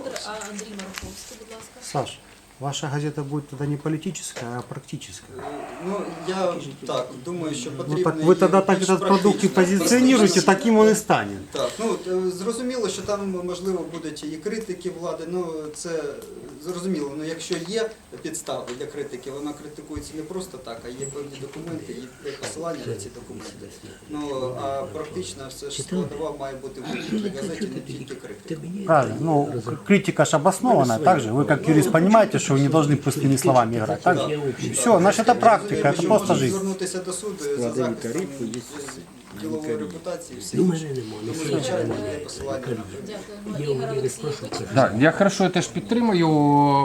Олександр, а Андрій Маруховський, будь ласка. Саш, ваша газета будет тогда не политическая, а практическая. Ну, я так думаю, що Ну потрібно... так вы її тогда так більш этот продукт и практично. позиционируете, таким он и станет. Так, ну от, е, зрозуміло, що там можливо будуть і критики влади. Ну це зрозуміло. Ну якщо є підстави для критики, вона критикується не просто так, а є певні документи, є посилання на ці документи. Ну а практично все ж складова має бути в будь-якій газеті, не тільки критика. Правильно. Ну, к- критика ж обоснована. Также вы, как юрист, понимаете, что вы не должны пустыми словами играть. Так? Все, значит, это практика, это Розуміємо, просто що можна жизнь. звернутися до суду за захистом е, ділової репутації. Всі Ну, мене. Ну, звичайно, є посилання на. Дякуємо. Я Ігор у Юрі прошу Олексійович. Да, я хорошо теж підтримую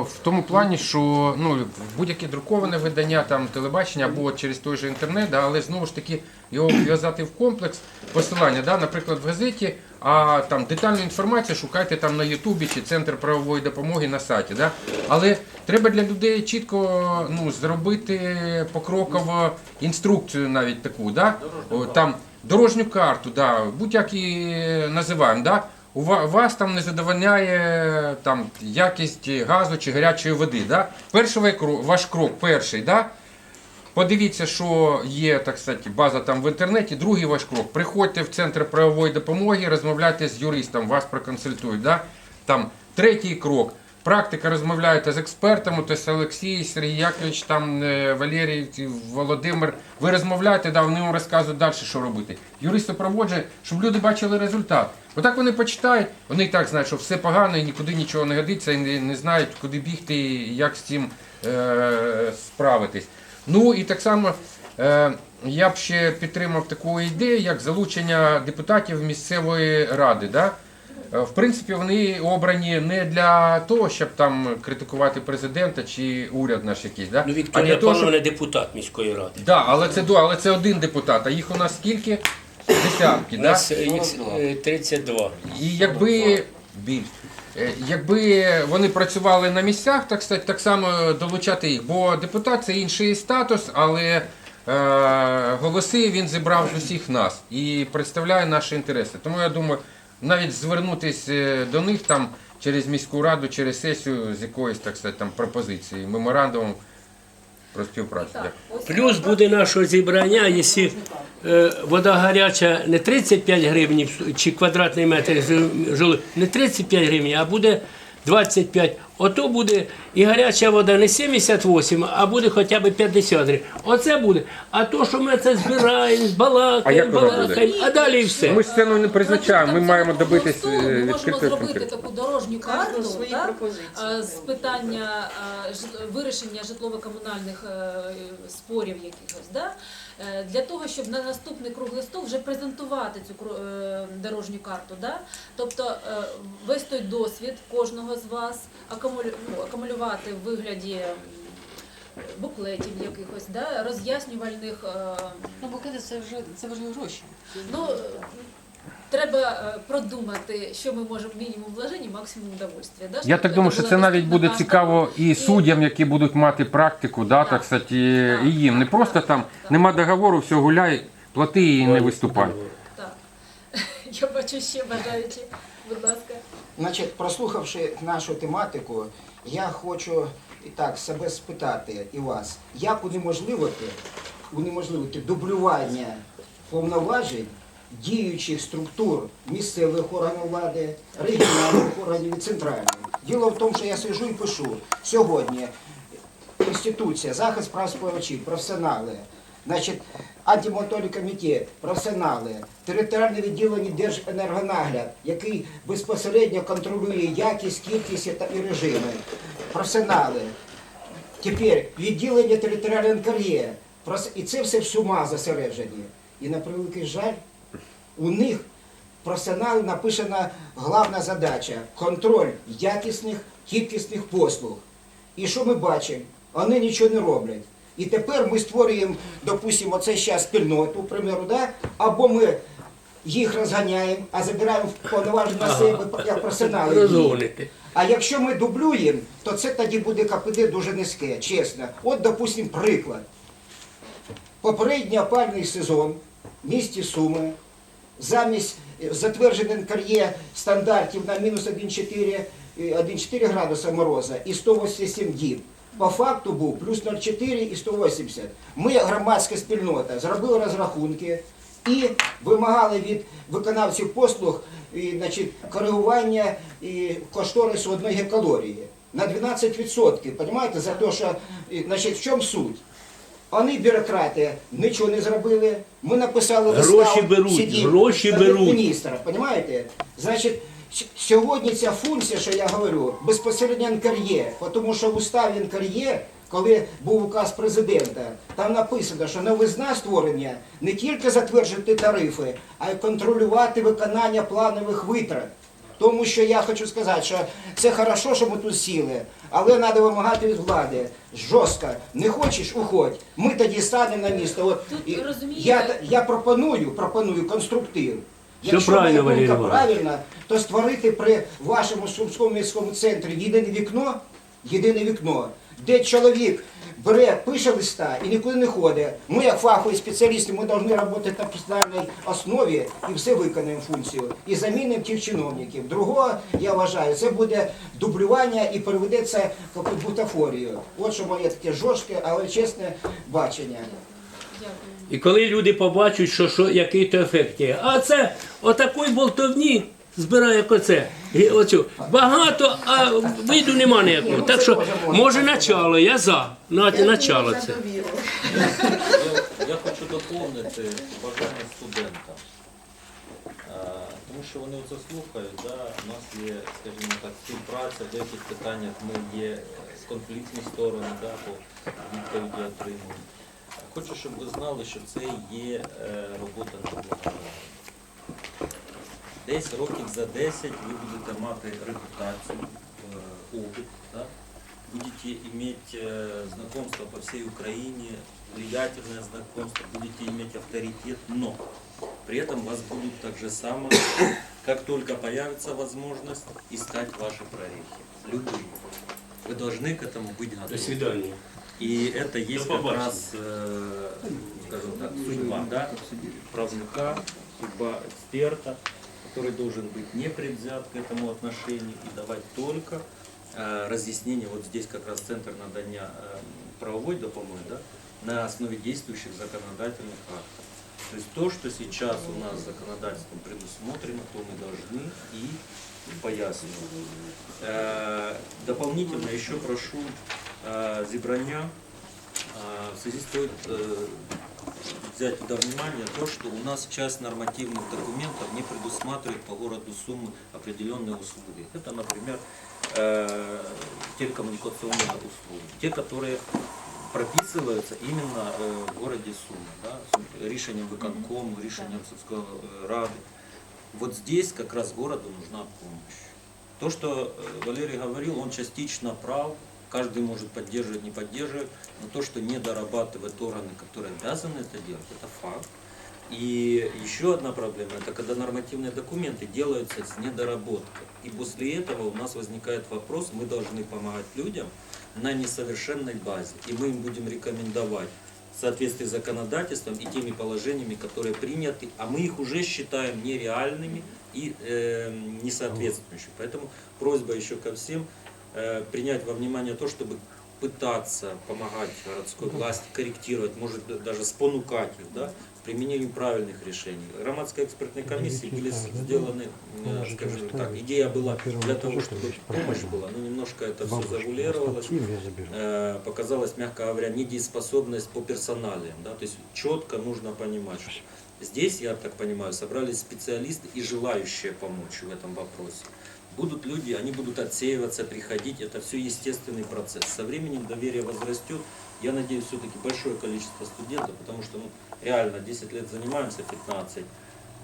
в тому плані, що ну будь-яке друковане видання, там телебачення або через той же інтернет, да, але знову ж таки його в'язати в комплекс посилання, да, наприклад, в газеті, а там детальну інформацію шукайте там на Ютубі чи Центр правової допомоги на сайті. Да. Але треба для людей чітко ну, зробити покроково інструкцію навіть таку, да, О, там дорожню карту, да, будь-як її називаємо. Да. У вас там не задовольняє там, якість газу чи гарячої води. Да? Перший ваш крок перший. Да? Подивіться, що є так сказати, база там в інтернеті. Другий ваш крок. Приходьте в центр правової допомоги, розмовляйте з юристом, вас проконсультують. Да? Там, третій крок. Практика розмовляєте з експертами, тобто Олексій, Сергій Яковлевич, там, е, Валерій, Володимир. Ви розмовляєте, да, вони вам розказують далі, що робити. Юрист супроводжує, щоб люди бачили результат. Бо так вони почитають, вони і так знають, що все погано і нікуди нічого не годиться, і не, не знають, куди бігти і як з цим е, справитись. Ну і так само е, я б ще підтримав таку ідею, як залучення депутатів місцевої ради. Да? Е, В принципі, вони обрані не для того, щоб там критикувати президента чи уряд наш якийсь, да? Ну, Вікторія того, щоб депутат міської ради. Да, але це але це один депутат. А їх у нас скільки? Десятки, У да? нас е, їх е, 32. І якби більш. Е, Якби вони працювали на місцях, так сказати, так само долучати їх. Бо депутат це інший статус, але е, голоси він зібрав з усіх нас і представляє наші інтереси. Тому я думаю, навіть звернутися е, до них там через міську раду, через сесію з якоїсь, так сказати, там пропозиції, меморандумом про співпрацю. Так, Плюс буде наше зібрання, якщо е, вода гаряча не 35 гривень чи квадратний метр жили, не 35 гривень, а буде 25. Ото буде і гаряча вода не 78, а буде хоча б 50 гривень. Оце буде. А то, що ми це збираємо, А як балакаємо, воно буде? балакаємо, а далі і все. Ми ж це ну, не призначаємо, ми маємо добитись Ми е, можемо відкритої зробити таку дорожню карту свої так, пропозиції. е, з питання е, жит- вирішення житлово-комунальних е, спорів якихось. Да? Е, Для того, щоб на наступний круглий стол вже презентувати цю кру- е, дорожню карту. Да? Тобто е, весь той досвід кожного з вас акумулювати в вигляді буклетів якихось, да? роз'яснювальних. е, Ну, букети це вже це вже гроші. Ну, треба е, продумати, що ми можемо мінімум вложень максимум удовольствия. Да? Я так думаю, що це навіть буде цікаво карта. і суддям, які будуть мати практику, да, так сказати, і- і їм. Не просто там нема договору, все гуляй, плати і не виступай. Так. Я бачу ще бажаючи. Будь ласка. Значить, прослухавши нашу тематику, я хочу і так себе спитати і вас, як унеможливити, унеможливити дублювання повноважень діючих структур місцевих органів влади, регіональних органів і центральних. Діло в тому, що я сижу і пишу сьогодні. Інституція, захист прав споживачів, професіонали, значить, антимонопольний комітет, професіонали, територіальне відділення Держенергонагляд, який безпосередньо контролює якість, кількість і режими, професіонали. Тепер відділення територіальної НКРЄ. І це все в сума зосереджені. І на превеликий жаль, у них професіоналів написана головна задача контроль якісних, кількісних послуг. І що ми бачимо? Вони нічого не роблять. І тепер ми створюємо, допустимо, оце зараз спільноту, примеру, да? або ми їх розганяємо, а забираємо повноваження на себе як професіонали. дії. А якщо ми дублюємо, то це тоді буде КПД дуже низьке, чесно. От, допустимо, приклад. Попередній опальний сезон в місті Суми замість е, затверджених НКРЄ стандартів на мінус 1,4 е, 1,4 градуса мороза і 187 діб. По факту був плюс 0,4 і 180. Ми, громадська спільнота, зробили розрахунки і вимагали від виконавців послуг і, значить, коригування і кошторису одної гекалорії на 12%. Понимаєте, за те, що значить, в чому суть? Вони, бюрократи, нічого не зробили. Ми написали Гроші беруть, сидів гроші беруть. міністра, понимаєте? Значить, сьогодні ця функція, що я говорю, безпосередньо НКРЄ, тому що в уставі НКРЄ, коли був указ президента, там написано, що новизна створення не тільки затверджувати тарифи, а й контролювати виконання планових витрат. Тому що я хочу сказати, що це хорошо, що ми тут сіли, але треба вимагати від влади жорстко. Не хочеш, уходь. Ми тоді станемо на місто. От, Тут, і я, я пропоную, пропоную конструктив. Якщо правильно, моя Валерій думка правильна, то створити при вашому Сумському міському центрі єдине вікно, єдине вікно, де чоловік бере, пише листа і нікуди не ходить. Ми, як фахові спеціалісти, ми повинні працювати на постійній основі і все виконаємо функцію. І замінимо тих чиновників. Другого, я вважаю, це буде дублювання і переведеться в бутафорію. От що моє таке жорстке, але чесне бачення. І коли люди побачать, що, що який то ефект є. А це отакої болтовні збирає як оце. Оцю. Багато, а виду нема ніякого. Так що, може, начало, я за. Начало це. Я, хочу доповнити бажання студентам. Е, Тому що вони оце слухають, да? у нас є, скажімо так, співпраця, в деяких питаннях ми є конфліктні сторони, да, по відповіді отримуємо. Хочу, щоб ви знали, що це є е, робота на благо. Десь років за 10 ви будете мати репутацію, е, опит, да? будете иметь э, знакомство по всей Украине, влиятельное знакомство, будете иметь авторитет, но при этом вас будут так же само, как только появится возможность, искать ваши прорехи. Любые. Вы должны к этому быть До готовы. свидання. И это есть До как раз, э, скажем так, судьба, да, правнука, судьба эксперта, который должен быть непредвзят к этому отношению и давать только э, разъяснение, вот здесь как раз центр надания э, правовой допомоги, да, на основе действующих законодательных актов. То есть то, что сейчас у нас законодательством предусмотрено, то мы должны и пояснить. Э, Дополнительно еще прошу э, Зебраня э, в связи стоит э, взять туда внимание то, что у нас часть нормативных документов не предусматривает по городу Сумы определенные услуги. Это, например, телекоммуникационные услуги, те, которые прописываются именно э, в городе Суми, да, решением выконкому, решением Сумской э, Рады. Вот здесь как раз городу нужна помощь. То, что э, Валерий говорил, он частично прав, каждый может поддерживать, не поддерживать, но то, что не дорабатывают органы, которые обязаны это делать, это факт. И еще одна проблема, это когда нормативные документы делаются с недоработкой. И после этого у нас возникает вопрос, мы должны помогать людям на несовершенной базе. И мы им будем рекомендовать в соответствии с законодательством и теми положениями, которые приняты, а мы их уже считаем нереальными и э, несоответствующими. Поэтому просьба еще ко всем э, принять во внимание то, чтобы пытаться помогать городской власти, корректировать, может даже спонукать их, да, в применении правильных решений. Громадской экспертной комиссии были сделаны, э, скажем так, идея была для того, чтобы помощь была, но немножко это все завулировалось. Э, показалась, мягко говоря, недееспособность по персоналиям. Да? То есть четко нужно понимать, что здесь, я так понимаю, собрались специалисты и желающие помочь в этом вопросе. Будут люди, они будут отсеиваться, приходить, это все естественный процесс. Со временем доверие возрастет. Я надеюсь, все-таки большое количество студентов, потому что ну, реально 10 лет занимаемся, 15.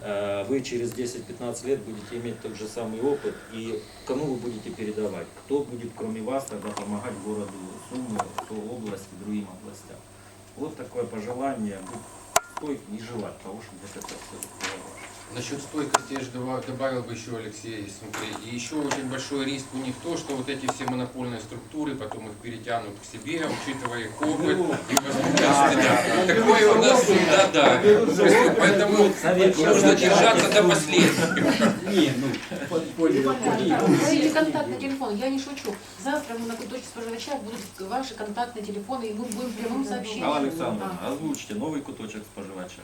Э, Вы через 10-15 лет будете иметь тот же самый опыт, и кому вы будете передавать? Кто будет, кроме вас, тогда помогать городу Сумы, области, другим областям? Вот такое пожелание, стойким и желать того, чтобы это все было. Насчет стойкости я же добавил бы еще, Алексей, смотри, и еще очень большой риск у них то, что вот эти все монопольные структуры потом их перетянут к себе, учитывая их опыт и возможности. да. Такое у нас всегда, да. Поэтому нужно держаться до последнего. Говорите контактный телефон, я не шучу. Завтра мы на куточке споживача будут ваши контактные телефоны, и мы будем в прямом сообщении. Алла Александровна, А. озвучьте новый куточек споживача.